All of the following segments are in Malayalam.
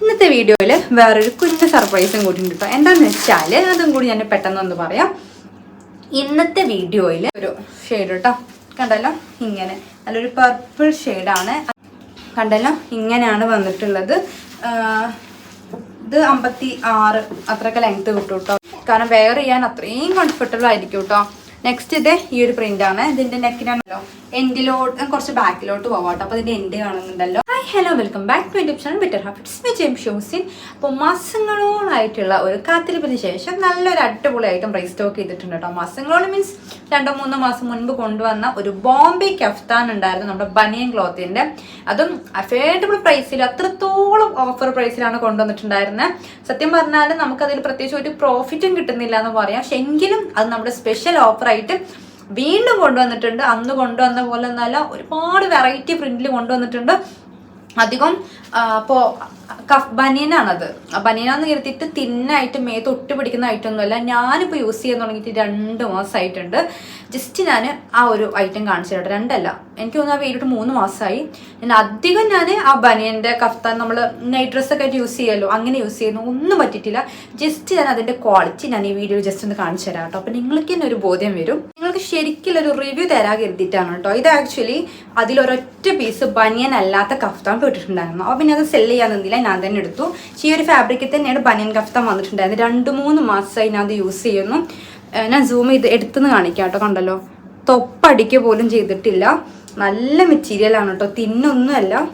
ഇന്നത്തെ വീഡിയോയിൽ വേറൊരു കുഞ്ഞു സർപ്രൈസും കൂടി ഉണ്ട് കേട്ടോ. എന്താന്ന് വെച്ചാൽ അതും കൂടി ഞാൻ പെട്ടെന്ന് ഒന്ന് പറയാം. ഇന്നത്തെ വീഡിയോയിൽ ഒരു ഷെയ്ഡ് കേട്ടോ. കണ്ടല്ലോ? ഇങ്ങനെ. നല്ലൊരു പർപ്പിൾ ഷെയ്ഡാണ് കണ്ടല്ലോ? ഇങ്ങനെയാണ് വന്നിട്ടുള്ളത്. ഇത് അമ്പത്തി ആറ് അത്രയൊക്കെ ലെങ്ത് കിട്ടും കേട്ടോ. കാരണം വെയർ ചെയ്യാൻ അത്രയും കംഫർട്ടബിൾ ആയിരിക്കും കേട്ടോ. നെക്സ്റ്റ് ഇത് ഈ ഒരു പ്രിന്റ് ആണ്. ഇതിന്റെ നെക്കിനാണല്ലോ എൻഡിലോട്ട് കുറച്ച് ബാക്കിലോട്ട് പോവാം കേട്ടോ അപ്പൊ ഇതിന്റെ എൻഡ് കാണുന്നുണ്ടല്ലോ. Hi hello welcome back to YouTube channel better habits വിജയം ഷോസിൻ അപ്പോൾ മാസങ്ങളോളായിട്ടുള്ള ഒരു കാത്തിരിപ്പിന് ശേഷം നല്ലൊരു അടിപൊളിയായിട്ടും ഐറ്റം പ്രൈസ് സ്റ്റോക്ക് ചെയ്തിട്ടുണ്ട് കേട്ടോ. മാസങ്ങളോളം മീൻസ് രണ്ടോ മൂന്നോ മാസം മുൻപ് കൊണ്ടുവന്ന ഒരു ബോംബെ കഫ്താൻ ഉണ്ടായിരുന്നു നമ്മുടെ ബനിയൻ ക്ലോത്തിന്റെ അതും അഫേർഡബിൾ പ്രൈസിൽ അത്രത്തോളം ഓഫർ പ്രൈസിലാണ് കൊണ്ടുവന്നിട്ടുണ്ടായിരുന്നത് സത്യം പറഞ്ഞാൽ നമുക്കതിൽ പ്രത്യേകിച്ച് ഒരു പ്രോഫിറ്റും കിട്ടുന്നില്ല എന്ന് പറയാം. പക്ഷെ എങ്കിലും അത് നമ്മുടെ സ്പെഷ്യൽ ഓഫറായിട്ട് വീണ്ടും കൊണ്ടുവന്നിട്ടുണ്ട്. അന്ന് കൊണ്ടുവന്ന പോലെ എന്നല്ല ഒരുപാട് വെറൈറ്റി പ്രിന്റിൽ കൊണ്ടുവന്നിട്ടുണ്ട്. അധികം ഇപ്പോൾ കഫ് ബനിയനാണത്. ബനിയനാന്ന് കരുതിയിട്ട് തിന്നായിട്ട് മേത്ത് ഒട്ടിപ്പിടിക്കുന്ന ഐറ്റം ഒന്നുമല്ല. ഞാനിപ്പോൾ യൂസ് ചെയ്യാൻ തുടങ്ങിയിട്ട് രണ്ട് മാസമായിട്ടുണ്ട് ജസ്റ്റ് ഞാൻ ആ ഒരു ഐറ്റം കാണിച്ചു തരാം രണ്ടല്ല. എനിക്ക് തോന്നുന്നു ആ വീട്ടിട്ട് മൂന്ന് മാസമായി ഞാൻ അധികം ഞാൻ ആ ബനിയന്റെ കഫ്താൻ നമ്മൾ നൈറ്റ് ഡ്രസ്സൊക്കെ ആയിട്ട് യൂസ് ചെയ്യുമല്ലോ അങ്ങനെ യൂസ് ചെയ്യുന്നു. ഒന്നും പറ്റിയിട്ടില്ല. ജസ്റ്റ് ഞാൻ അതിന്റെ ക്വാളിറ്റി ഞാൻ ഈ വീഡിയോ ജസ്റ്റ് ഒന്ന് കാണിച്ചു തരാം കേട്ടോ അപ്പോൾ നിങ്ങൾക്ക് തന്നെ ഒരു ബോധ്യം വരും. നിങ്ങൾക്ക് ശരിക്കും ഒരു റിവ്യൂ തരാൻ കരുതിയിട്ടാണ് കേട്ടോ ഇത് ആക്ച്വലി അതിലൊരൊറ്റ പീസ് ബനിയൻ അല്ലാത്ത കഫ്താൻ പോയിട്ടുണ്ടായിരുന്നു അപ്പോൾ പിന്നെ അത് സെൽ ചെയ്യാൻ നിന്നില്ല. ഞാൻ തന്നെ എടുത്തു. ഈ ഒരു ഫാബ്രിക്കിൽ തന്നെയാണ് ബനിയൻ കഫ്താൻ വന്നിട്ടുണ്ടായിരുന്നത്. രണ്ട് മൂന്ന് മാസമായി ഞാൻ അത് യൂസ് ചെയ്യുന്നു. ഞാൻ സൂം ചെയ്ത് എടുത്തുനിന്ന് കാണിക്കാം കേട്ടോ കണ്ടല്ലോ. തൊപ്പടിക്കുക പോലും ചെയ്തിട്ടില്ല. നല്ല മെറ്റീരിയലാണ് കേട്ടോ. തിന്നൊന്നുമല്ല.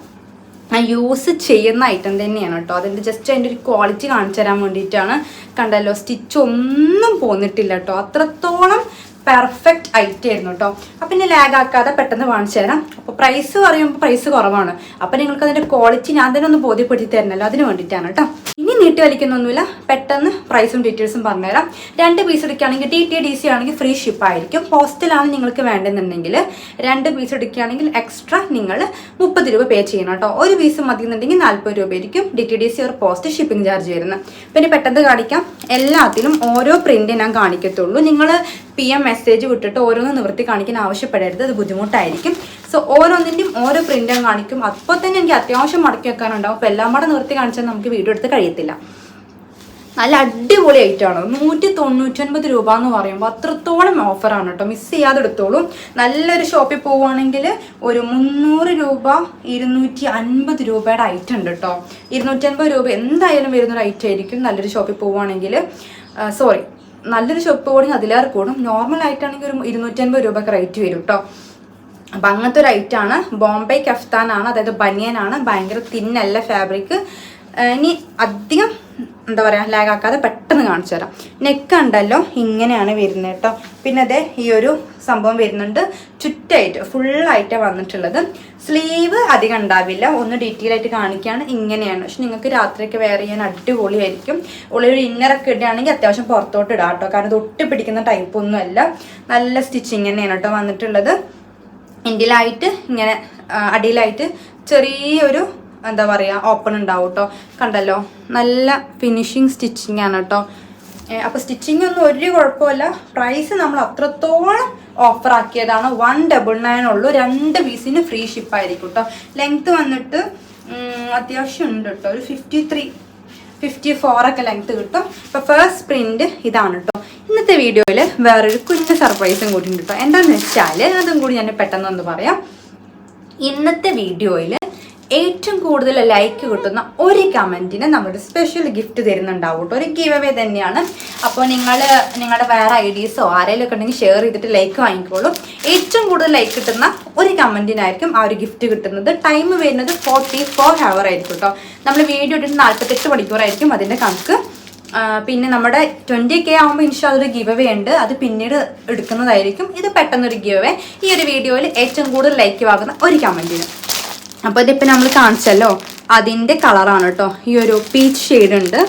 യൂസ് ചെയ്യുന്ന ഐറ്റം തന്നെയാണ് കേട്ടോ. അതിന്റെ ജസ്റ്റ് അതിന്റെ ഒരു ക്വാളിറ്റി കാണിച്ചു തരാൻ വേണ്ടിയിട്ടാണ്. കണ്ടല്ലോ സ്റ്റിച്ച് ഒന്നും പോന്നിട്ടില്ല കേട്ടോ. അത്രത്തോളം പെർഫെക്റ്റ് ഐറ്റം ആയിരുന്നു കേട്ടോ. അപ്പം പിന്നെ ലാഗ് ആക്കാതെ പെട്ടെന്ന് കാണിച്ചു തരാം. അപ്പോൾ പ്രൈസ് പറയുമ്പോൾ പ്രൈസ് കുറവാണ്. അപ്പം നിങ്ങൾക്ക് അതിന്റെ ക്വാളിറ്റി ഞാൻ തന്നെ ഒന്ന് ബോധ്യപ്പെടുത്തി തരണല്ലോ. അതിന് വേണ്ടിയിട്ടാണ് കേട്ടോ. ഇനി നീട്ടി വലിക്കുന്നൊന്നുമില്ല. പെട്ടെന്ന് പ്രൈസും ഡീറ്റെയിൽസും പറഞ്ഞുതരാം. രണ്ട് പീസ് എടുക്കുകയാണെങ്കിൽ ടി ടി ഡി സി ആണെങ്കിൽ ഫ്രീ ഷിപ്പ് ആയിരിക്കും. ഹോസ്റ്റലാണ് നിങ്ങൾക്ക് വേണ്ടെന്നുണ്ടെങ്കിൽ രണ്ട് പീസ് എടുക്കുകയാണെങ്കിൽ എക്സ്ട്രാ നിങ്ങൾ മുപ്പത് രൂപ പേ ചെയ്യണം കേട്ടോ. ഒരു പീസ് മതി എന്നുണ്ടെങ്കിൽ നാൽപ്പത് രൂപ ആയിരിക്കും. ഡി ടി ഡി സി ഒരു പോസ്റ്റ് ഷിപ്പിംഗ് ചാർജ് വരുന്നത്. പിന്നെ പെട്ടെന്ന് കാണിക്കാം. എല്ലാത്തിലും ഓരോ പ്രിന്റ് ഞാൻ കാണിക്കത്തുള്ളൂ. നിങ്ങൾ പി എം മെസ്സേജ് വിട്ടിട്ട് ഓരോന്ന് നിവൃത്തി കാണിക്കാൻ ആവശ്യപ്പെടരുത്. അത് ബുദ്ധിമുട്ടായിരിക്കും. സോ ഓരോന്നിന്റെയും ഓരോ പ്രിന്റും കാണിക്കും. അപ്പോൾ തന്നെ എനിക്ക് അത്യാവശ്യം മടക്കി വെക്കാനുണ്ടാവും. അപ്പോൾ എല്ലാം കൂടെ നിർത്തി കാണിച്ചാൽ നമുക്ക് വീഡിയോ എടുത്ത് കഴിയത്തില്ല. നല്ല അടിപൊളി ഐറ്റമാണ് നൂറ്റി തൊണ്ണൂറ്റൊൻപത് രൂപ എന്ന് പറയുമ്പോൾ അത്രത്തോളം ഓഫറാണ് കേട്ടോ. മിസ് ചെയ്യാതെ എടുത്തോളൂ നല്ലൊരു ഷോപ്പിൽ പോവുകയാണെങ്കിൽ ഒരു മുന്നൂറ് രൂപ ഇരുന്നൂറ്റി അൻപത് രൂപയുടെ ഐറ്റം ഉണ്ട് കേട്ടോ. ഇരുന്നൂറ്റൻപത് രൂപ എന്തായാലും വരുന്നൊരു ഐറ്റം ആയിരിക്കും നല്ലൊരു ഷോപ്പിൽ പോവുകയാണെങ്കിൽ. സോറി നല്ലൊരു ഷോപ്പ് പോവുകയാണെങ്കിൽ അതിലേറെ കൂടും. നോർമൽ ആയിട്ടാണെങ്കിൽ ഒരു ഇരുന്നൂറ്റൻപത് രൂപയ്ക്ക് റേറ്റ് വരും കേട്ടോ. അപ്പം അങ്ങനത്തെ ഒരു ഐറ്റാണ് ബോംബെ കഫ്താനാണ് അതായത് ബനിയനാണ് ഭയങ്കര തിന്നല്ല ഫാബ്രിക് ഇനി അധികം എന്താ പറയുക ലാഗാക്കാതെ പെട്ടെന്ന് കാണിച്ചു തരാം. നെക്ക് ഉണ്ടല്ലോ ഇങ്ങനെയാണ് വരുന്നത് കേട്ടോ. പിന്നെ അതെ ഈ ഒരു സംഭവം വരുന്നുണ്ട്. ചുറ്റായിട്ട് ഫുള്ളായിട്ട് വന്നിട്ടുള്ളത്. സ്ലീവ് അധികം ഉണ്ടാവില്ല. ഒന്ന് ഡീറ്റെയിൽ ആയിട്ട് കാണിക്കുകയാണ്. ഇങ്ങനെയാണ്. പക്ഷെ നിങ്ങൾക്ക് രാത്രിയൊക്കെ വെയർ ചെയ്യാൻ അടിപൊളിയായിരിക്കും. ഉള്ളിലൊരു ഇന്നറൊക്കെ ഇടുകയാണെങ്കിൽ അത്യാവശ്യം പുറത്തോട്ട് ഇടാം കേട്ടോ. കാരണം ഇത് ഒട്ടി പിടിക്കുന്ന ടൈപ്പ് ഒന്നും അല്ല നല്ല സ്റ്റിച്ചിങ് തന്നെയാണ് കേട്ടോ വന്നിട്ടുള്ളത്. എൻഡിലായിട്ട് ഇങ്ങനെ അടിയിലായിട്ട് ചെറിയൊരു എന്താ പറയുക ഓപ്പൺ ഉണ്ടാവും കേട്ടോ കണ്ടല്ലോ? നല്ല ഫിനിഷിങ് സ്റ്റിച്ചിങ് ആണ് കേട്ടോ അപ്പോൾ സ്റ്റിച്ചിങ് ഒന്നും ഒരു കുഴപ്പമില്ല പ്രൈസ് നമ്മൾ അത്രത്തോളം ഓഫർ ആക്കിയതാണ്. വൺ ഡബിൾ നയൻ ഉള്ളൂ. രണ്ട് പീസിന് ഫ്രീ ഷിപ്പ് ആയിരിക്കും കേട്ടോ ലെങ്ത്ത് വന്നിട്ട് അത്യാവശ്യം ഉണ്ട് കേട്ടോ ഒരു ഫിഫ്റ്റി ത്രീ ഫിഫ്റ്റി ഫോർ ഒക്കെ ലെങ്ത് കിട്ടും. ഇപ്പൊ ഫസ്റ്റ് പ്രിന്റ് ഇതാണ് കേട്ടോ ഇന്നത്തെ വീഡിയോയിൽ വേറൊരു കുഞ്ഞു സർപ്രൈസും കൂടി ഉണ്ട് കേട്ടോ എന്താന്ന് വെച്ചാൽ അതും കൂടി ഞാൻ പെട്ടെന്ന് ഒന്ന് പറയാം. ഇന്നത്തെ വീഡിയോയിൽ ഏറ്റവും കൂടുതൽ ലൈക്ക് കിട്ടുന്ന ഒരു കമന്റിന് നമ്മുടെ സ്പെഷ്യൽ ഗിഫ്റ്റ് തരുന്നുണ്ടാവും കേട്ടോ ഒരു ഗീവ് തന്നെയാണ്. അപ്പോൾ നിങ്ങൾ നിങ്ങളുടെ വേറെ ഐഡിയസോ ആരെങ്കിലും ഒക്കെ ഉണ്ടെങ്കിൽ ഷെയർ ചെയ്തിട്ട് ലൈക്ക് വാങ്ങിക്കോളൂ. ഏറ്റവും കൂടുതൽ ലൈക്ക് കിട്ടുന്ന ഒരു കമന്റിനായിരിക്കും ആ ഒരു ഗിഫ്റ്റ് കിട്ടുന്നത്. ടൈം വരുന്നത് ഫോർട്ടി ഫോർ ഹവർ ആയിരിക്കും കേട്ടോ നമ്മൾ വീഡിയോ ഇട്ടിട്ട് നാൽപ്പത്തെട്ട് മണിക്കൂറായിരിക്കും അതിന്റെ കണക്ക്. പിന്നെ നമ്മുടെ ട്വന്റി കെ ആകുമ്പോൾ ഇൻഷാ അതൊരു ഗിവ് അവേ ഉണ്ട്. അത് പിന്നീട് എടുക്കുന്നതായിരിക്കും. ഇത് പെട്ടെന്നൊരു ഗിവ് അവേ ഈ ഒരു വീഡിയോയിൽ ഏറ്റവും കൂടുതൽ ലൈക്ക് വാങ്ങുന്ന ഒരു കമന്റിന് അപ്പോൾ ഇതിപ്പോൾ നമ്മൾ കാണിച്ചല്ലോ. അതിന്റെ കളറാണ് കേട്ടോ ഈ ഒരു പീച്ച് ഷെയ്ഡ് ഉണ്ട്.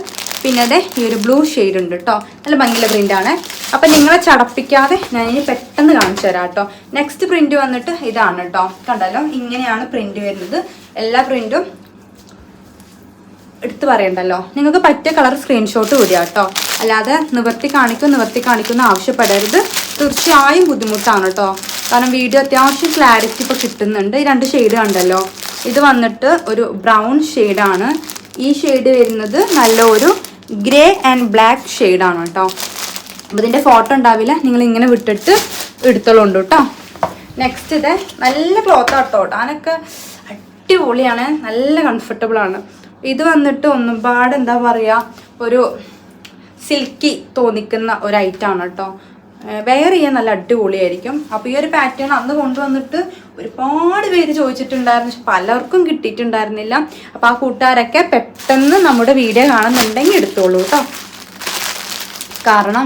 പിന്നെ അതെ ഈ ഒരു ബ്ലൂ ഷെയ്ഡ് ഉണ്ട് കേട്ടോ നല്ല ഭംഗിയുള്ള പ്രിന്റാണ് അപ്പം നിങ്ങളെ ചടപ്പിക്കാതെ ഞാൻ ഇനി പെട്ടെന്ന് കാണിച്ചു തരാം കേട്ടോ നെക്സ്റ്റ് പ്രിന്റ് വന്നിട്ട് ഇതാണ് കേട്ടോ കണ്ടല്ലോ ഇങ്ങനെയാണ് പ്രിന്റ് വരുന്നത്. എല്ലാ പ്രിന്റും എടുത്തു പറയണ്ടല്ലോ. നിങ്ങൾക്ക് പറ്റിയ കളർ സ്ക്രീൻഷോട്ട് വിടുക കേട്ടോ. അല്ലാതെ നിവർത്തി കാണിക്കും നിവർത്തി കാണിക്കുന്ന ആവശ്യപ്പെടരുത്. തീർച്ചയായും ബുദ്ധിമുട്ടാണ് കേട്ടോ. കാരണം വീഡിയോ അത്യാവശ്യം ക്ലാരിറ്റി ഇപ്പോൾ കിട്ടുന്നുണ്ട്. ഈ രണ്ട് ഷെയ്ഡ് കണ്ടല്ലോ. ഇത് വന്നിട്ട് ഒരു ബ്രൗൺ ഷെയ്ഡാണ് ഈ ഷെയ്ഡ് വരുന്നത് നല്ല ഒരു ഗ്രേ ആൻഡ് ബ്ലാക്ക് ഷെയ്ഡാണ് കേട്ടോ. അപ്പോൾ ഇതിന്റെ ഫോട്ടോ ഉണ്ടാവില്ല. നിങ്ങൾ ഇങ്ങനെ വിട്ടിട്ട് എടുത്തോളുണ്ട് കേട്ടോ. നെക്സ്റ്റ് ഇത് നല്ല ക്ലോത്ത് ആട്ടോ. അതിനൊക്കെ അടിപൊളിയാണ്. നല്ല കംഫർട്ടബിൾ ആണ്. ഇത് വന്നിട്ട് ഒന്നും പാട് എന്താ പറയുക ഒരു സിൽക്കി തോന്നിക്കുന്ന ഒരു ഐറ്റമാണ് കേട്ടോ. വെയർ ചെയ്യാൻ നല്ല അടിപൊളിയായിരിക്കും. അപ്പോൾ ഈ ഒരു പാറ്റേൺ അന്ന് കൊണ്ടുവന്നിട്ട് ഒരുപാട് പേര് ചോദിച്ചിട്ടുണ്ടായിരുന്നു. പക്ഷെ പലർക്കും കിട്ടിയിട്ടുണ്ടായിരുന്നില്ല. അപ്പോൾ ആ കൂട്ടുകാരൊക്കെ പെട്ടെന്ന് നമ്മുടെ വീഡിയോ കാണുന്നുണ്ടെങ്കിൽ എടുത്തോളൂ കേട്ടോ. കാരണം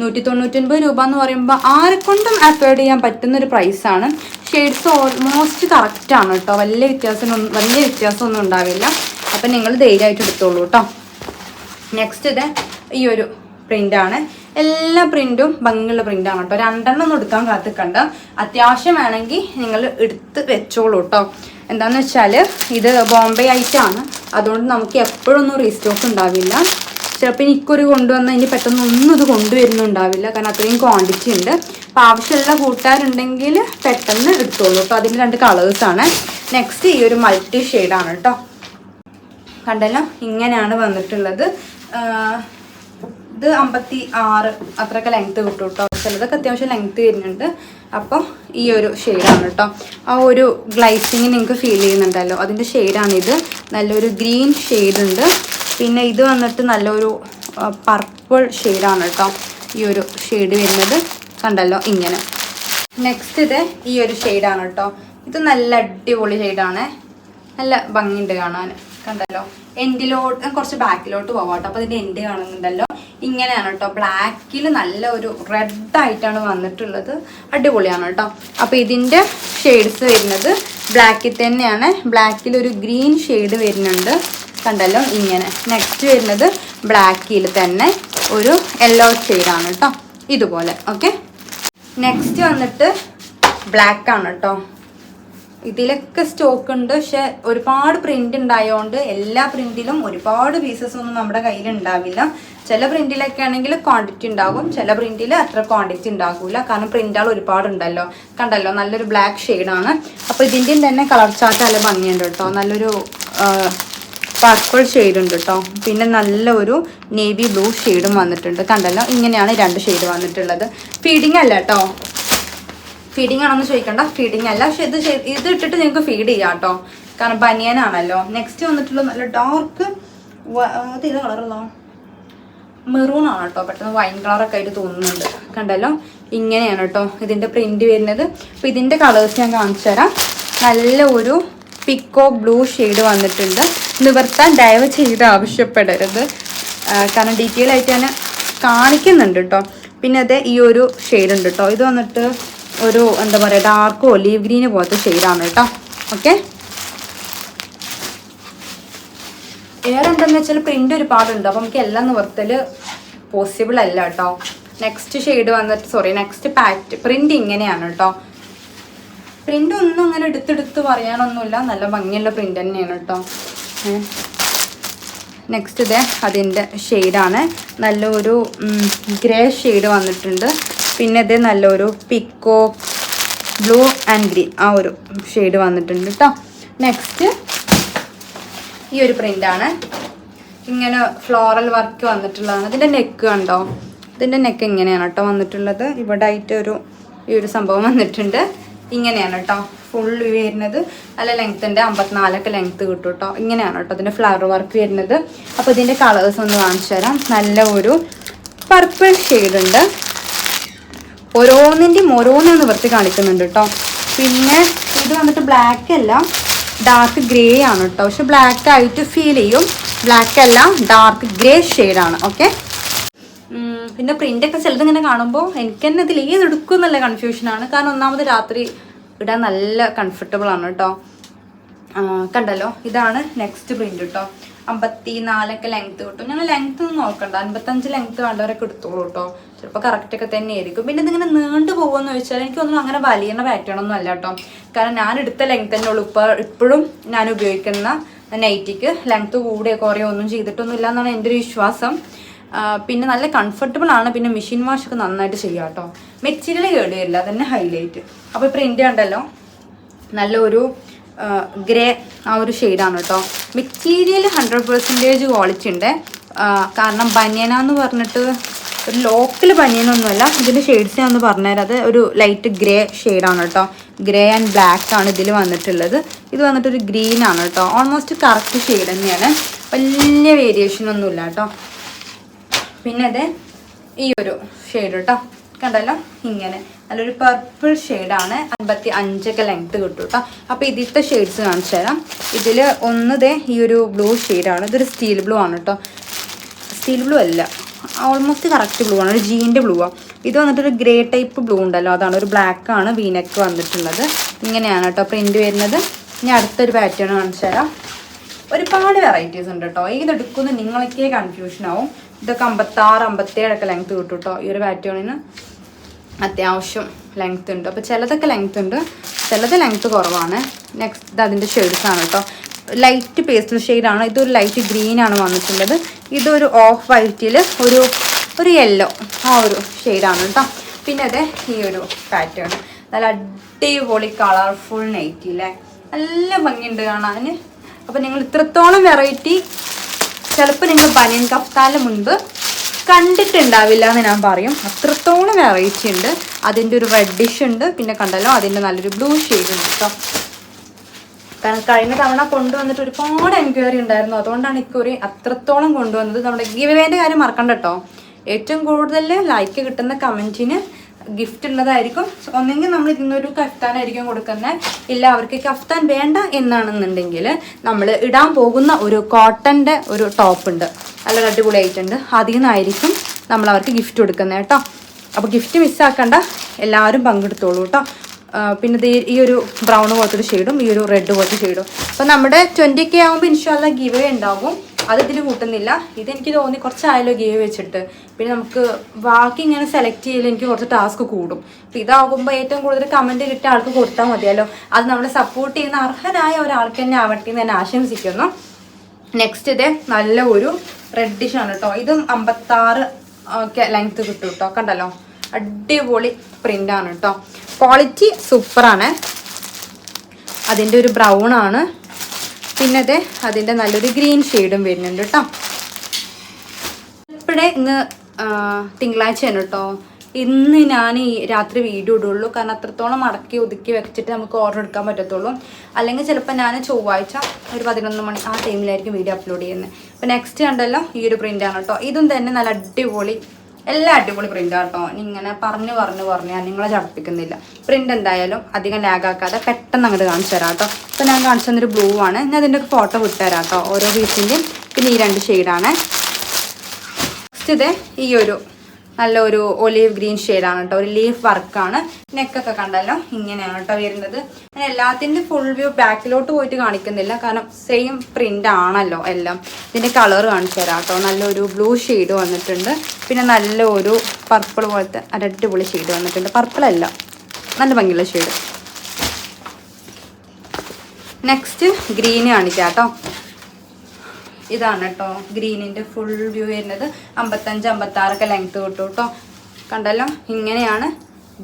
നൂറ്റി തൊണ്ണൂറ്റൊൻപത് രൂപ എന്ന് പറയുമ്പോൾ ആരെക്കൊണ്ടും അഫോർഡ് ചെയ്യാൻ പറ്റുന്ന ഒരു പ്രൈസാണ് ഷെയ്ഡ്സ് ഓൾമോസ്റ്റ് കറക്റ്റാണ് കേട്ടോ. വലിയ വ്യത്യാസം വലിയ വ്യത്യാസമൊന്നും ഉണ്ടാവില്ല. അപ്പം നിങ്ങൾ ധൈര്യമായിട്ട് എടുത്തോളൂ കേട്ടോ. നെക്സ്റ്റ് ഇത് ഈ ഒരു പ്രിന്റാണ് എല്ലാ പ്രിന്റും ഭംഗിയുള്ള പ്രിന്റാണ് കേട്ടോ. രണ്ടെണ്ണം ഒന്നും എടുക്കാൻ കാത്തിക്കണ്ട. അത്യാവശ്യം വേണമെങ്കിൽ നിങ്ങൾ എടുത്ത് വെച്ചോളൂ കേട്ടോ. എന്താണെന്ന് വെച്ചാൽ ഇത് ബോംബെ ആയിട്ടാണ് അതുകൊണ്ട് നമുക്ക് എപ്പോഴൊന്നും റീസ്റ്റോക്ക് ഉണ്ടാവില്ല. ചിലപ്പോൾ എനിക്കൊരു കൊണ്ടുവന്ന ഇനി പെട്ടെന്ന് ഒന്നും ഇത് കൊണ്ടുവരുന്നുണ്ടാവില്ല കാരണം അത്രയും ക്വാണ്ടിറ്റി ഉണ്ട്. അപ്പോൾ ആവശ്യമുള്ള കൂട്ടുകാരുണ്ടെങ്കിൽ പെട്ടെന്ന് എടുത്തോളൂ കേട്ടോ. അതിന്റെ രണ്ട് കളേഴ്സാണ് നെക്സ്റ്റ് ഈ ഒരു മൾട്ടി ഷെയ്ഡാണ് കേട്ടോ. കണ്ടല്ലോ ഇങ്ങനെയാണ് വന്നിട്ടുള്ളത്. ഇത് അമ്പത്തി ആറ് അത്രയൊക്കെ ലെങ്ത്ത് കിട്ടും കേട്ടോ ചിലതൊക്കെ അത്യാവശ്യം ലെങ്ത്ത് വരുന്നുണ്ട്. അപ്പോൾ ഈ ഒരു ഷെയ്ഡാണ് കേട്ടോ ആ ഒരു ഗ്ലൈസിങ് നിങ്ങൾക്ക് ഫീൽ ചെയ്യുന്നുണ്ടല്ലോ. അതിന്റെ ഷെയ്ഡാണിത് നല്ലൊരു ഗ്രീൻ ഷെയ്ഡ് ഉണ്ട്. പിന്നെ ഇത് വന്നിട്ട് നല്ലൊരു പർപ്പിൾ ഷെയ്ഡാണ് കേട്ടോ ഈ ഒരു ഷെയ്ഡ് വരുന്നത്. കണ്ടല്ലോ ഇങ്ങനെ. നെക്സ്റ്റ് ഇത് ഈ ഒരു ഷെയ്ഡാണ് കേട്ടോ ഇത് നല്ല അടിപൊളി ഷെയ്ഡാണ് നല്ല ഭംഗിയുണ്ട് കാണാൻ. കണ്ടല്ലോ. എൻഡിലോട്ട് കുറച്ച് ബാക്കിലോട്ട് പോവാം കേട്ടോ. അപ്പോൾ ഇതിന്റെ എൻഡ് കാണുന്നുണ്ടല്ലോ. ഇങ്ങനെയാണ് കേട്ടോ. ബ്ലാക്കിൽ നല്ല ഒരു റെഡ് ആയിട്ടാണ് വന്നിട്ടുള്ളത്. അടിപൊളിയാണ് കേട്ടോ. അപ്പോൾ ഇതിന്റെ ഷെയ്ഡ്സ് വരുന്നത് ബ്ലാക്കിൽ തന്നെയാണ്. ബ്ലാക്കിൽ ഒരു ഗ്രീൻ ഷെയ്ഡ് വരുന്നുണ്ട്. കണ്ടല്ലോ ഇങ്ങനെ. നെക്സ്റ്റ് വരുന്നത് ബ്ലാക്കിൽ തന്നെ ഒരു യെല്ലോ ഷെയ്ഡാണ് കേട്ടോ. ഇതുപോലെ. ഓക്കെ നെക്സ്റ്റ് വന്നിട്ട് ബ്ലാക്ക് ആണ് കേട്ടോ. ഇതിലൊക്കെ സ്റ്റോക്ക് ഉണ്ട്. പക്ഷെ ഒരുപാട് പ്രിന്റ് ഉണ്ടായതുകൊണ്ട് എല്ലാ പ്രിന്റിലും ഒരുപാട് പീസസ് ഒന്നും നമ്മുടെ കയ്യിൽ ഉണ്ടാവില്ല. ചില പ്രിന്റിലൊക്കെ ആണെങ്കിൽ ക്വാണ്ടിറ്റി ഉണ്ടാകും. ചില പ്രിന്റിൽ അത്ര ക്വാണ്ടിറ്റി ഉണ്ടാകില്ല കാരണം പ്രിന്റുകൾ ഒരുപാട് ഉണ്ടല്ലോ. കണ്ടല്ലോ നല്ലൊരു ബ്ലാക്ക് ഷെയ്ഡാണ് അപ്പോൾ ഇതിന്റെയും തന്നെ കളർ ചാർട്ട് നല്ല ഭംഗിയുണ്ട് കേട്ടോ. നല്ലൊരു പർപ്പിൾ ഷെയ്ഡ് ഉണ്ട് കേട്ടോ. പിന്നെ നല്ല ഒരു നേവി ബ്ലൂ ഷെയ്ഡും വന്നിട്ടുണ്ട്. കണ്ടല്ലോ ഇങ്ങനെയാണ് രണ്ട് ഷെയ്ഡ് വന്നിട്ടുള്ളത്. ഫീഡിങ് അല്ല കേട്ടോ. ഫീഡിങ് ആണെന്ന് ചോദിക്കണ്ട. ഫീഡിങ് അല്ല പക്ഷെ ഇത് ഇത് ഇട്ടിട്ട് നിങ്ങൾക്ക് ഫീഡ് ചെയ്യാം കേട്ടോ കാരണം ബനിയനാണല്ലോ നെക്സ്റ്റ് വന്നിട്ടുള്ള നല്ല ഡാർക്ക് അത് ഏത് കളറുള്ളോ മെറൂൺ ആണ് കേട്ടോ പെട്ടെന്ന് വൈൻ കളറൊക്കെ ആയിട്ട് തോന്നുന്നുണ്ട്. കണ്ടല്ലോ? ഇങ്ങനെയാണ് കേട്ടോ ഇതിന്റെ പ്രിന്റ് വരുന്നത്. അപ്പോൾ ഇതിന്റെ കളേഴ്സ് ഞാൻ കാണിച്ചു തരാം. നല്ല ഒരു പിക്കോ ബ്ലൂ ഷെയ്ഡ് വന്നിട്ടുണ്ട്. നിവർത്താൻ ഡയവ് ചെയ്ത് ആവശ്യപ്പെടരുത്. കാരണം ഡീറ്റെയിൽ ആയിട്ട് ഞാൻ കാണിക്കുന്നുണ്ട് കേട്ടോ പിന്നെ അത് ഈ ഒരു ഷെയ്ഡ് ഉണ്ട് കേട്ടോ ഇത് വന്നിട്ട് ഒരു എന്താ പറയുക ഡാർക്ക് ഒലീവ് ഗ്രീന് പോലത്തെ ഷെയ്ഡാണ് കേട്ടോ. ഓക്കെ വേറെ എന്താണെന്ന് വെച്ചാൽ പ്രിന്റ് ഒരുപാടുണ്ട്. അപ്പം നമുക്ക് എല്ലാം നിവർത്തൽ പോസിബിൾ അല്ല കേട്ടോ. നെക്സ്റ്റ് ഷെയ്ഡ് വന്നിട്ട് സോറി നെക്സ്റ്റ് പാറ്റ് പ്രിന്റ് ഇങ്ങനെയാണ് കേട്ടോ. പ്രിന്റ് ഒന്നും അങ്ങനെ എടുത്തെടുത്ത് പറയാനൊന്നുമില്ല. നല്ല ഭംഗിയുള്ള പ്രിന്റ് തന്നെയാണ് കേട്ടോ. നെക്സ്റ്റ് ഇത് അതിന്റെ ഷെയ്ഡാണ് നല്ലൊരു ഗ്രേ ഷെയ്ഡ് വന്നിട്ടുണ്ട്. പിന്നെ ഇത് നല്ലൊരു പിക്കോ ബ്ലൂ ആൻഡ് ഗ്രീൻ ആ ഒരു ഷെയ്ഡ് വന്നിട്ടുണ്ട് കേട്ടോ നെക്സ്റ്റ് ഈ ഒരു പ്രിന്റാണ് ഇങ്ങനെ ഫ്ലോറൽ വർക്ക് വന്നിട്ടുള്ളതാണ്. ഇതിന്റെ നെക്ക് കണ്ടോ? ഇതിന്റെ നെക്ക് ഇങ്ങനെയാണ് കേട്ടോ വന്നിട്ടുള്ളത്. ഇവിടെ ആയിട്ട് ഒരു ഈ ഒരു സംഭവം വന്നിട്ടുണ്ട്. ഇങ്ങനെയാണ് കേട്ടോ ഫുൾ വരുന്നത്. നല്ല ലെങ്ത്തിന്റെ അമ്പത്തിനാലൊക്കെ ലെങ്ത്ത് കിട്ടും കേട്ടോ ഇങ്ങനെയാണ് കേട്ടോ ഇതിന്റെ ഫ്ലവർ വർക്ക് വരുന്നത്. അപ്പോൾ ഇതിന്റെ കളേഴ്സ് ഒന്ന് കാണിച്ചു തരാം നല്ല ഒരു പർപ്പിൾ ഷെയ്ഡ് ഉണ്ട്. ഓരോന്നിന്റെയും ഓരോന്നാണ് നിവർത്തി കാണിക്കുന്നുണ്ട് കേട്ടോ പിന്നെ ഇത് വന്നിട്ട് ബ്ലാക്ക് അല്ല ഡാർക്ക് ഗ്രേ ആണ് കേട്ടോ പക്ഷെ ബ്ലാക്ക് ആയിട്ട് ഫീൽ ചെയ്യും. ബ്ലാക്ക് അല്ല ഡാർക്ക് ഗ്രേ ഷെയ്ഡാണ് ഓക്കെ പിന്നെ പ്രിന്റൊക്കെ ചിലത് ഇങ്ങനെ കാണുമ്പോൾ എനിക്ക് തന്നെ ഇതിൽ ഏത് എടുക്കും എന്നുള്ള കൺഫ്യൂഷനാണ് കാരണം ഒന്നാമത് രാത്രി ഇടാൻ നല്ല കംഫർട്ടബിൾ ആണ് കേട്ടോ കണ്ടല്ലോ? ഇതാണ് നെക്സ്റ്റ് പ്രിന്റ് കേട്ടോ അമ്പത്തി നാലൊക്കെ ലെങ്ത് കിട്ടും. ഞങ്ങൾ ലെങ്ത് ഒന്നും നോക്കണ്ട. അൻപത്തഞ്ച് ലെങ്ത് വേണ്ടവരൊക്കെ എടുത്തോളൂ കേട്ടോ ചിലപ്പോൾ കറക്റ്റ് ഒക്കെ തന്നെ ആയിരിക്കും. പിന്നെ ഇതിങ്ങനെ നീണ്ടു പോകുമെന്ന് ചോദിച്ചാൽ എനിക്കൊന്നും അങ്ങനെ വലിയ പാറ്റേൺ ഒന്നും അല്ല കേട്ടോ കാരണം ഞാൻ എടുത്ത ലെങ്ത് തന്നെ ഉള്ളൂ. ഇപ്പോൾ ഇപ്പോഴും ഞാൻ ഉപയോഗിക്കുന്ന നൈറ്റിക്ക് ലെങ്ത് കൂടിയോ കുറയോ ഒന്നും ചെയ്തിട്ടൊന്നും ഇല്ല എന്നാണ് എന്റെ ഒരു വിശ്വാസം. പിന്നെ നല്ല കംഫർട്ടബിൾ ആണ്. പിന്നെ മെഷീൻ വാഷ് ഒക്കെ നന്നായിട്ട് ചെയ്യാം കേട്ടോ മെറ്റീരിയൽ കേട് വരില്ല അതന്നെ ഹൈലൈറ്റ് അപ്പോൾ പ്രിന്റ് ഉണ്ടല്ലോ നല്ലൊരു ഗ്രേ ആ ഒരു ഷെയ്ഡാണ് കേട്ടോ. മെറ്റീരിയൽ ഹൺഡ്രഡ് പെർസെന്റേജ് ക്വാളിറ്റി ഉണ്ട്. കാരണം ബനിയന എന്ന് പറഞ്ഞിട്ട് ഒരു ലോക്കൽ ബനിയനൊന്നുമല്ല ഇതിന്റെ ഷെയ്ഡ്സ് ഞാൻ ഒന്ന് പറഞ്ഞുതരാം. അത് ഒരു ലൈറ്റ് ഗ്രേ ഷെയ്ഡാണ് കേട്ടോ. ഗ്രേ ആൻഡ് ബ്ലാക്ക് ആണ് ഇതിൽ വന്നിട്ടുള്ളത്. ഇത് വന്നിട്ട് ഒരു ഗ്രീൻ ആണ് കേട്ടോ. ഓൾമോസ്റ്റ് കറക്റ്റ് ഷെയ്ഡ് തന്നെയാണ്. വലിയ വേരിയേഷൻ ഒന്നുമില്ല കേട്ടോ. പിന്നെ അത് ഈ ഒരു ഷെയ്ഡ് കേട്ടോ. കണ്ടല്ലോ? ഇങ്ങനെ. നല്ലൊരു പർപ്പിൾ ഷെയ്ഡാണ് അൻപത്തി അഞ്ചൊക്കെ ലെങ്ത് കിട്ടും കേട്ടോ അപ്പോൾ ഇതിലത്തെ ഷെയ്ഡ്സ് കാണിച്ചു തരാം. ഇതിൽ ഒന്നതേ ഈ ഒരു ബ്ലൂ ഷെയ്ഡാണ് ഇതൊരു സ്റ്റീൽ ബ്ലൂ ആണ് കേട്ടോ സ്റ്റീൽ ബ്ലൂ അല്ല. ഓൾമോസ്റ്റ് കറക്റ്റ് ബ്ലൂ ആണ്. ഒരു ജീന്റെ ബ്ലൂ ആണ് ഇത് വന്നിട്ട് ഒരു ഗ്രേ ടൈപ്പ് ബ്ലൂ ഉണ്ടല്ലോ. അതാണ്. ഒരു ബ്ലാക്ക് ആണ് വീനക്ക് വന്നിട്ടുള്ളത്. ഇങ്ങനെയാണ് കേട്ടോ പ്രിന്റ് വരുന്നത്. ഇനി അടുത്തൊരു പാറ്റേൺ കാണിച്ചു തരാം. ഒരുപാട് വെറൈറ്റീസ് ഉണ്ട് കേട്ടോ ഏതെടുക്കുന്ന നിങ്ങളൊക്കെ കൺഫ്യൂഷൻ ആവും. ഇതൊക്കെ അമ്പത്താറ് അമ്പത്തേഴൊക്കെ ലെങ്ത് കിട്ടും കേട്ടോ ഈ ഒരു പാറ്റേണിന് അത്യാവശ്യം ലെങ്ത് ഉണ്ട്. അപ്പോൾ ചിലതൊക്കെ ലെങ്ത് ഉണ്ട്. ചിലത് ലെങ്ത് കുറവാണ്. നെക്സ്റ്റ് ഇത് അതിന്റെ ഷെയ്ഡ്സ് ആണ് കേട്ടോ ലൈറ്റ് പേസ്റ്റൽ ഷെയ്ഡാണ് ഇതൊരു ലൈറ്റ് ഗ്രീൻ ആണ് വന്നിട്ടുള്ളത്. ഇതൊരു ഓഫ് വൈറ്റിൽ ഒരു ഒരു യെല്ലോ ആ ഒരു ഷെയ്ഡാണ് കേട്ടോ പിന്നെ അതെ ഈ ഒരു പാറ്റേൺ നല്ല അടിപൊളി കളർഫുൾ നൈറ്റി അല്ലേ നല്ല ഭംഗിയുണ്ട് കാണാൻ അപ്പോൾ നിങ്ങൾ ഇത്രത്തോളം വെറൈറ്റി ചിലപ്പോൾ നിങ്ങൾ ബനിയൻ കഫ്താലിന് മുൻപ് കണ്ടിട്ടുണ്ടാവില്ല എന്ന് ഞാൻ പറയും. അത്രത്തോളം വെറൈറ്റി ഉണ്ട്. അതിന്റെ ഒരു റെഡിഷ് ഉണ്ട്. പിന്നെ കണ്ടല്ലോ അതിന്റെ നല്ലൊരു ബ്ലൂ ഷെയ്ഡ് ഉണ്ട് കേട്ടോ കാരണം കഴിഞ്ഞ തവണ കൊണ്ടുവന്നിട്ട് ഒരുപാട് എൻക്വയറി ഉണ്ടായിരുന്നു. അതുകൊണ്ടാണ് ഇക്കുറി അത്രത്തോളം കൊണ്ടുവന്നത്. നമ്മുടെ ഗിവേന്റെ കാര്യം മറക്കണ്ട കേട്ടോ ഏറ്റവും കൂടുതൽ ലൈക്ക് കിട്ടുന്ന കമന്റിന് ഗിഫ്റ്റ് ഉള്ളതായിരിക്കും. ഒന്നെങ്കിൽ നമ്മൾ ഇതിന്നൊരു കഫ്താനായിരിക്കും കൊടുക്കുന്നത് ഇല്ല അവർക്ക് കഫ്താൻ വേണ്ട എന്നാണെന്നുണ്ടെങ്കിൽ നമ്മൾ ഇടാൻ പോകുന്ന ഒരു കോട്ടന്റെ ഒരു ടോപ്പ് ഉണ്ട്. നല്ല അടിപൊളിയായിട്ടുണ്ട്. അതിൽ നിന്നായിരിക്കും നമ്മൾ അവർക്ക് ഗിഫ്റ്റ് കൊടുക്കുന്നത് കേട്ടോ. അപ്പോൾ ഗിഫ്റ്റ് മിസ്സാക്കണ്ട എല്ലാവരും പങ്കെടുത്തോളൂ കേട്ടോ. പിന്നെ ഈ ഒരു ബ്രൗൺ പോലത്തെ ഷെയ്ഡും ഈ ഒരു റെഡ് പോലത്തെ ഷെയ്ഡും അപ്പോൾ നമ്മുടെ ട്വന്റി കെ ആകുമ്പോൾ ഇൻഷാല്ല ഗിവ് ഉണ്ടാകും അത് ഇതിൽ കൂട്ടുന്നില്ല. ഇതെനിക്ക് തോന്നി കുറച്ചായാലോ ഗീവ് വെച്ചിട്ട്. പിന്നെ നമുക്ക് ബാക്കി ഇങ്ങനെ സെലക്ട് ചെയ്യൽ എനിക്ക് കുറച്ച് ടാസ്ക് കൂടും. അപ്പം ഇതാകുമ്പോൾ ഏറ്റവും കൂടുതൽ കമന്റ് കിട്ടിയ ആൾക്ക് കൊടുത്താൽ മതിയല്ലോ. അത് നമ്മളെ സപ്പോർട്ട് ചെയ്യുന്ന അർഹനായ ഒരാൾക്ക് തന്നെ ആവട്ടെ എന്ന് ആശംസിക്കുന്നു. നെക്സ്റ്റ് ഇത് നല്ല ഒരു റെഡിഷ് ആണ് കേട്ടോ ഇതും അമ്പത്താറ് ഒക്കെ ലെങ്ത് കിട്ടും കേട്ടോ കണ്ടല്ലോ? അടിപൊളി പ്രിന്റാണ് കേട്ടോ ക്വാളിറ്റി സൂപ്പറാണ് അതിന്റെ ഒരു ബ്രൗൺ ആണ്. പിന്നെ അത് അതിന്റെ നല്ലൊരു ഗ്രീൻ ഷെയ്ഡും വരുന്നുണ്ട് കേട്ടോ. ഇപ്പോഴേ ഇന്ന് തിങ്കളാഴ്ച തിങ്കളാഴ്ചയാണ് കേട്ടോ. ഇന്ന് ഞാൻ ഈ രാത്രി വീഡിയോ ഇടുള്ളൂ. കാരണം അത്രത്തോളം മടക്കി ഒതുക്കി വെച്ചിട്ട് നമുക്ക് ഓർഡർ എടുക്കാൻ പറ്റത്തുള്ളൂ. അല്ലെങ്കിൽ ചിലപ്പോൾ ഞാൻ ചൊവ്വാഴ്ച ഒരു പതിനൊന്ന് മണി ആ ടൈമിലായിരിക്കും വീഡിയോ അപ്ലോഡ് ചെയ്യുന്നത്. അപ്പോൾ നെക്സ്റ്റ് കണ്ടല്ലോ ഈ ഒരു പ്രിന്റാണ് കേട്ടോ. ഇതും തന്നെ നല്ല അടിപൊളി എല്ലാം അടിപൊളി പ്രിന്റാണ് കേട്ടോ ഇങ്ങനെ പറഞ്ഞു പറഞ്ഞു പറഞ്ഞു ഞാൻ നിങ്ങളെ ചടപ്പിക്കുന്നില്ല പ്രിന്റ് എന്തായാലും അധികം ലാഗാക്കാതെ പെട്ടെന്ന് അങ്ങോട്ട് കാണിച്ചു തരാം കേട്ടോ ഇപ്പോൾ ഞാൻ കാണിച്ചു തന്നൊരു ബ്ലൂ ആണ്. ഞാൻ അതിന്റെ ഫോട്ടോ വിട്ടുതരാം കേട്ടോ ഓരോ പീസിന്റെയും പിന്നെ ഈ രണ്ട് ഷെയ്ഡാണ് നെക്സ്റ്റ് ഇത് ഈ ഒരു നല്ല ഒരു ഒലീവ് ഗ്രീൻ ഷെയ്ഡാണ് കേട്ടോ. ഒരു ലീഫ് വർക്കാണ്. നെക്കൊക്കെ കണ്ടല്ലോ ഇങ്ങനെയാണ് കേട്ടോ വരുന്നത്. ഞാൻ എല്ലാത്തിന്റെ ഫുൾ വ്യൂ ബാക്കിലോട്ട് പോയിട്ട് കാണിക്കുന്നില്ല. കാരണം സെയിം പ്രിന്റ് ആണല്ലോ എല്ലാം. ഇതിന്റെ കളർ കാണിച്ചു തരാം കേട്ടോ. നല്ലൊരു ബ്ലൂ ഷെയ്ഡ് വന്നിട്ടുണ്ട്. പിന്നെ നല്ല ഒരു പർപ്പിൾ പോലത്തെ അടിപൊളി ഷെയ്ഡ് വന്നിട്ടുണ്ട്. പർപ്പിൾ അല്ല. നല്ല ഭംഗിയുള്ള ഷെയ്ഡ് നെക്സ്റ്റ് ഗ്രീൻ കാണിക്കാം കേട്ടോ. ഇതാണ് കേട്ടോ ഗ്രീനിന്റെ ഫുൾ വ്യൂ വരുന്നത് അമ്പത്തഞ്ച് അമ്പത്താറൊക്കെ ലെങ്ത് കിട്ടും കേട്ടോ കണ്ടല്ലോ? ഇങ്ങനെയാണ്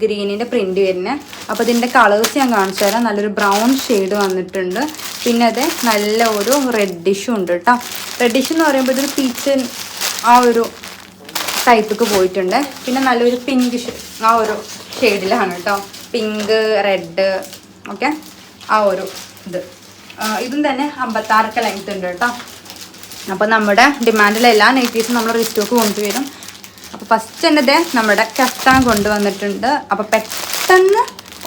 ഗ്രീനിന്റെ പ്രിന്റ് വരുന്നത് അപ്പോൾ ഇതിന്റെ കളേഴ്സ് ഞാൻ കാണിച്ചു തരാം. നല്ലൊരു ബ്രൗൺ ഷെയ്ഡ് വന്നിട്ടുണ്ട്. പിന്നെ അത് നല്ല ഒരു റെഡിഷും ഉണ്ട് കേട്ടോ റെഡിഷ് എന്ന് പറയുമ്പോൾ ഇതൊരു പീച്ച് ആ ഒരു ടൈപ്പിക്ക് പോയിട്ടുണ്ട്. പിന്നെ നല്ലൊരു പിങ്ക് ആ ഒരു ഷെയ്ഡിലാണ് കേട്ടോ പിങ്ക് റെഡ് ഓക്കെ ആ ഒരു ഇത്. ഇതും തന്നെ അമ്പത്താറൊക്കെ ലെങ്ത് ഉണ്ട് കേട്ടോ അപ്പോൾ നമ്മുടെ ഡിമാൻഡിലെ എല്ലാ നൈറ്റീസും നമ്മൾ റീസ്റ്റോക്ക് കൊണ്ടുവരും. അപ്പോൾ ഫസ്റ്റ് തന്നെ ദേ നമ്മുടെ കഫ്താൻ കൊണ്ടുവന്നിട്ടുണ്ട്. അപ്പോൾ പെട്ടെന്ന്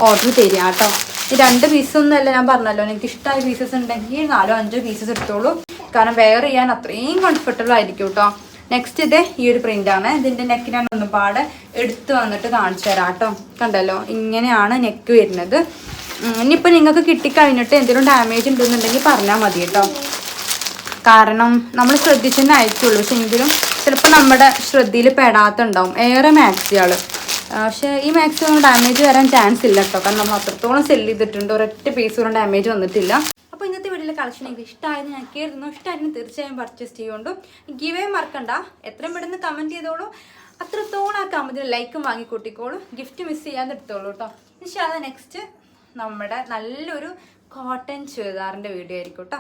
ഓർഡർ തരിക കേട്ടോ. ഈ രണ്ട് പീസൊന്നും അല്ല ഞാൻ പറഞ്ഞല്ലോ. എനിക്ക് ഇഷ്ടമായ പീസസ് ഉണ്ടെങ്കിൽ നാലോ അഞ്ചോ പീസസ് എടുത്തോളൂ. കാരണം വെയർ ചെയ്യാൻ അത്രയും കംഫർട്ടബിൾ ആയിരിക്കും കേട്ടോ. നെക്സ്റ്റ് ഇത് ഈ ഒരു പ്രിന്റ് ആണ്. ഇതിന്റെ നെക്ക് ഞാൻ ഒന്നും പാടെ എടുത്ത് വന്നിട്ട് കാണിച്ചു തരാം കേട്ടോ. കണ്ടല്ലോ? ഇങ്ങനെയാണ് നെക്ക് വരുന്നത്. ഇനിയിപ്പോൾ നിങ്ങൾക്ക് കിട്ടിക്കഴിഞ്ഞിട്ട് എന്തെങ്കിലും ഡാമേജ് ഉണ്ടെന്നുണ്ടെങ്കിൽ പറഞ്ഞാൽ മതി കേട്ടോ. കാരണം നമ്മൾ ശ്രദ്ധിച്ചെന്നെ അയച്ചുള്ളൂ പക്ഷെ എങ്കിലും ചിലപ്പോൾ നമ്മുടെ ശ്രദ്ധയിൽ പെടാത്തുണ്ടാവും. ഏറെ മാക്സികൾ പക്ഷേ ഈ മാക്സി ഒന്നും ഡാമേജ് വരാൻ ചാൻസ് ഇല്ല കേട്ടോ കാരണം നമ്മൾ അത്രത്തോളം സെൽ ചെയ്തിട്ടുണ്ട്. ഒരൊറ്റ പീസ് പോലും ഡാമേജ് വന്നിട്ടില്ല. അപ്പോൾ ഇന്നത്തെ വീഡിയോയിലെ കളക്ഷൻ എനിക്ക് ഇഷ്ടമായെന്ന് ഞാൻ കരുതുന്നു. ഇഷ്ടമായിരുന്നു തീർച്ചയായും പർച്ചേസ് ചെയ്യുകൊണ്ടു ഗിവേ മറക്കണ്ട. എത്രയും പെട്ടെന്ന് കമന്റ് ചെയ്തോളൂ. അത്രത്തോളം ആ കമന്റിന് ലൈക്കും വാങ്ങി കൂട്ടിക്കോളൂ ഗിഫ്റ്റ് മിസ് ചെയ്യാതെ എടുത്തോളൂ കേട്ടോ അത് നെക്സ്റ്റ് നമ്മുടെ നല്ലൊരു കോട്ടൺ ചുരിദാറിന്റെ വീഡിയോ ആയിരിക്കും കേട്ടോ